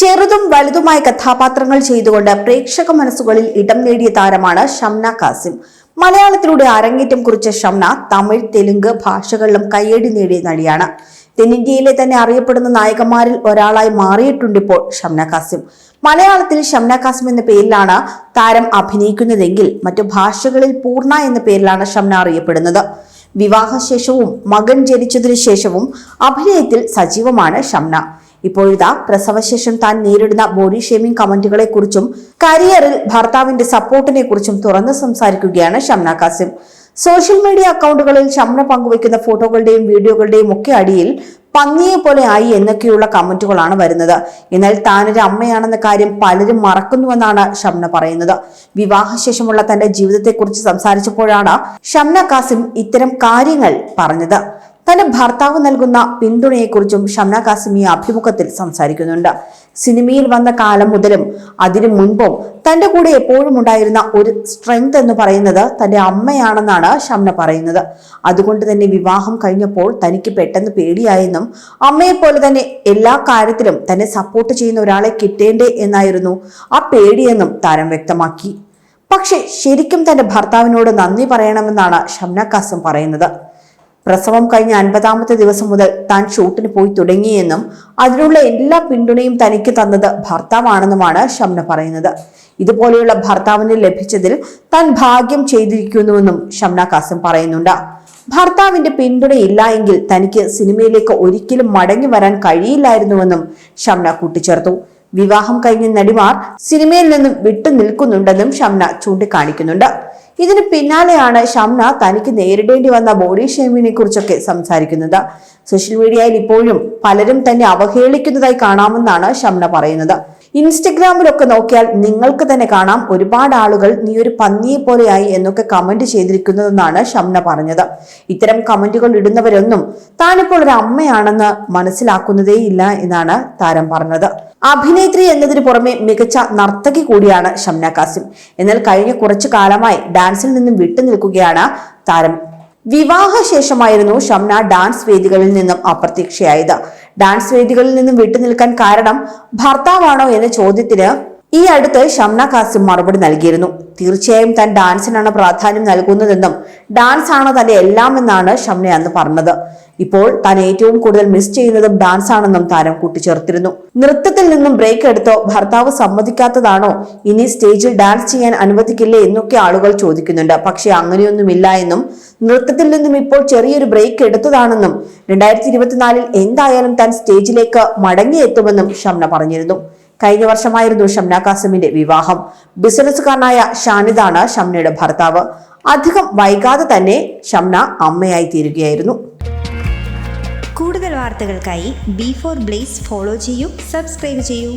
ചെറുതും വലുതുമായ കഥാപാത്രങ്ങൾ ചെയ്തുകൊണ്ട് പ്രേക്ഷക മനസ്സുകളിൽ ഇടം നേടിയ താരമാണ് ഷംന കാസിം മലയാളത്തിലൂടെ അരങ്ങേറ്റം കുറിച്ച ഷംന തമിഴ് തെലുങ്ക് ഭാഷകളിലും കയ്യടി നേടിയ നടിയാണ്. തെന്നിന്ത്യയിലെ തന്നെ അറിയപ്പെടുന്ന നായകന്മാരിൽ ഒരാളായി മാറിയിട്ടുണ്ട് ഇപ്പോൾ ഷംന കാസിം മലയാളത്തിൽ ഷംന കാസിം എന്ന പേരിലാണ് താരം അഭിനയിക്കുന്നതെങ്കിൽ മറ്റു ഭാഷകളിൽ പൂർണ എന്ന പേരിലാണ് ഷംന അറിയപ്പെടുന്നത്. വിവാഹശേഷവും മകൻ ജനിച്ചതിനു ശേഷവും അഭിനയത്തിൽ സജീവമാണ് ഷംന. ഇപ്പോഴിതാ പ്രസവശേഷം താൻ നേരിടുന്ന ബോഡി ഷേമിംഗ് കമന്റുകളെ കുറിച്ചും കരിയറിൽ ഭർത്താവിന്റെ സപ്പോർട്ടിനെ കുറിച്ചും തുറന്ന് സംസാരിക്കുകയാണ് ഷംന കാസിം സോഷ്യൽ മീഡിയ അക്കൗണ്ടുകളിൽ ഷംന പങ്കുവയ്ക്കുന്ന ഫോട്ടോകളുടെയും വീഡിയോകളുടെയും ഒക്കെ അടിയിൽ പന്നിയെ പോലെ ആയി എന്നൊക്കെയുള്ള കമന്റുകളാണ് വരുന്നത്. എന്നാൽ താനൊരു അമ്മയാണെന്ന കാര്യം പലരും മറക്കുന്നുവെന്നാണ് ഷംന പറയുന്നത്. വിവാഹശേഷമുള്ള തന്റെ ജീവിതത്തെക്കുറിച്ച് സംസാരിച്ചപ്പോഴാണ് ഷംന കാസിം ഇത്തരം കാര്യങ്ങൾ പറഞ്ഞത്. തന്റെ ഭർത്താവ് നൽകുന്ന പിന്തുണയെക്കുറിച്ചും ഷംന കാസിമി അഭിമുഖത്തിൽ സംസാരിക്കുന്നുണ്ട്. സിനിമയിൽ വന്ന കാലം മുതലും അതിനു മുൻപും തന്റെ കൂടെ എപ്പോഴും ഉണ്ടായിരുന്ന ഒരു സ്ട്രെങ്ത് എന്ന് പറയുന്നത് തന്റെ അമ്മയാണെന്നാണ് ഷംന പറയുന്നത്. അതുകൊണ്ട് തന്നെ വിവാഹം കഴിഞ്ഞപ്പോൾ തനിക്ക് പെട്ടെന്ന് പേടിയായെന്നും അമ്മയെപ്പോലെ തന്നെ എല്ലാ കാര്യത്തിലും തന്നെ സപ്പോർട്ട് ചെയ്യുന്ന ഒരാളെ കിട്ടേണ്ടേ എന്നായിരുന്നു ആ പേടിയെന്നും താരം വ്യക്തമാക്കി. പക്ഷെ ശരിക്കും തന്റെ ഭർത്താവിനോട് നന്ദി പറയണമെന്നാണ് ഷംന കാസം പറയുന്നത്. പ്രസവം കഴിഞ്ഞ അൻപതാമത്തെ ദിവസം മുതൽ താൻ ഷൂട്ടിന് പോയി തുടങ്ങിയെന്നും അതിനുള്ള എല്ലാ പിന്തുണയും തനിക്ക് തന്നത് ഭർത്താവാണെന്നുമാണ് ഷംന പറയുന്നത്. ഇതുപോലെയുള്ള ഭർത്താവിന് ലഭിച്ചതിൽ താൻ ഭാഗ്യം ചെയ്തിരിക്കുന്നുവെന്നും ഷംന കാസം പറയുന്നുണ്ട്. ഭർത്താവിന്റെ പിന്തുണയില്ല എങ്കിൽ തനിക്ക് സിനിമയിലേക്ക് ഒരിക്കലും മടങ്ങി വരാൻ കഴിയില്ലായിരുന്നുവെന്നും ഷംന കൂട്ടിച്ചേർത്തു. വിവാഹം കഴിഞ്ഞ നടിമാർ സിനിമയിൽ നിന്നും വിട്ടു നിൽക്കുന്നുണ്ടെന്നും ഷംന ചൂണ്ടിക്കാണിക്കുന്നുണ്ട്. ഇതിന് പിന്നാലെയാണ് ഷംന തനിക്ക് നേരിടേണ്ടി വന്ന ബോഡി ഷേമിനെ കുറിച്ചൊക്കെ സംസാരിക്കുന്നത്. സോഷ്യൽ മീഡിയയിൽ ഇപ്പോഴും പലരും തന്നെ അവഹേളിക്കുന്നതായി കാണാമെന്നാണ് ഷംന പറയുന്നത്. ഇൻസ്റ്റഗ്രാമിലൊക്കെ നോക്കിയാൽ നിങ്ങൾക്ക് തന്നെ കാണാം ഒരുപാട് ആളുകൾ നീ ഒരു പന്നിയെ പോലെയായി എന്നൊക്കെ കമന്റ് ചെയ്തിരിക്കുന്നതെന്നാണ് ഷംന പറഞ്ഞത്. ഇത്തരം കമന്റുകൾ ഇടുന്നവരൊന്നും താനിപ്പോൾ ഒരു അമ്മയാണെന്ന് മനസ്സിലാക്കുന്നതേയില്ല എന്നാണ് താരം പറഞ്ഞത്. അഭിനേത്രി എന്നതിന് പുറമെ മികച്ച നർത്തകി കൂടിയാണ് ഷംന കാസിം എന്നാൽ കഴിഞ്ഞ കുറച്ചു കാലമായി ഡാൻസിൽ നിന്നും വിട്ടുനിൽക്കുകയാണ് താരം. വിവാഹശേഷമായിരുന്നു ഷംന ഡാൻസ് വേദികളിൽ നിന്നും അപ്രത്യക്ഷയായത്. ഡാൻസ് വേദികളിൽ നിന്നും വിട്ടുനിൽക്കാൻ കാരണം ഭർത്താവാണോ എന്ന ചോദ്യത്തിന് ഈ അടുത്ത് ഷംന കാസിം മറുപടി നൽകിയിരുന്നു. തീർച്ചയായും താൻ ഡാൻസിനാണ് പ്രാധാന്യം നൽകുന്നതെന്നും ഡാൻസ് ആണ് തന്റെ എല്ലാം എന്നാണ് ഷംന അന്ന് പറഞ്ഞത്. ഇപ്പോൾ താൻ ഏറ്റവും കൂടുതൽ മിസ് ചെയ്യുന്നതും ഡാൻസ് ആണെന്നും താരം കൂട്ടിച്ചേർത്തിരുന്നു. നൃത്തത്തിൽ നിന്നും ബ്രേക്ക് എടുത്തോ ഭർത്താവ് സമ്മതിക്കാത്തതാണോ? ഇനി സ്റ്റേജിൽ ഡാൻസ് ചെയ്യാൻ അനുവദിക്കില്ലേ എന്നൊക്കെ ആളുകൾ ചോദിക്കുന്നുണ്ട്. പക്ഷെ അങ്ങനെയൊന്നുമില്ല എന്നും നൃത്തത്തിൽ നിന്നും ഇപ്പോൾ ചെറിയൊരു ബ്രേക്ക് എടുത്തതാണെന്നും രണ്ടായിരത്തി ഇരുപത്തിനാലിൽ എന്തായാലും താൻ സ്റ്റേജിലേക്ക് മടങ്ങിയെത്തുമെന്നും ഷംന പറഞ്ഞിരുന്നു. കഴിഞ്ഞ വർഷമായിരുന്നു ഷംന കാസിമിന്റെ വിവാഹം. ബിസിനസ്സുകാരനായ ഷാനിദാണ് ഷംനയുടെ ഭർത്താവ്. അധികം വൈകാതെ തന്നെ ഷംന അമ്മയായി തീരുകയായിരുന്നു. കൂടുതൽ വാർത്തകൾക്കായി ബി ഫോർ ബ്ലേസ് ഫോളോ ചെയ്യൂ സബ്സ്ക്രൈബ് ചെയ്യൂ.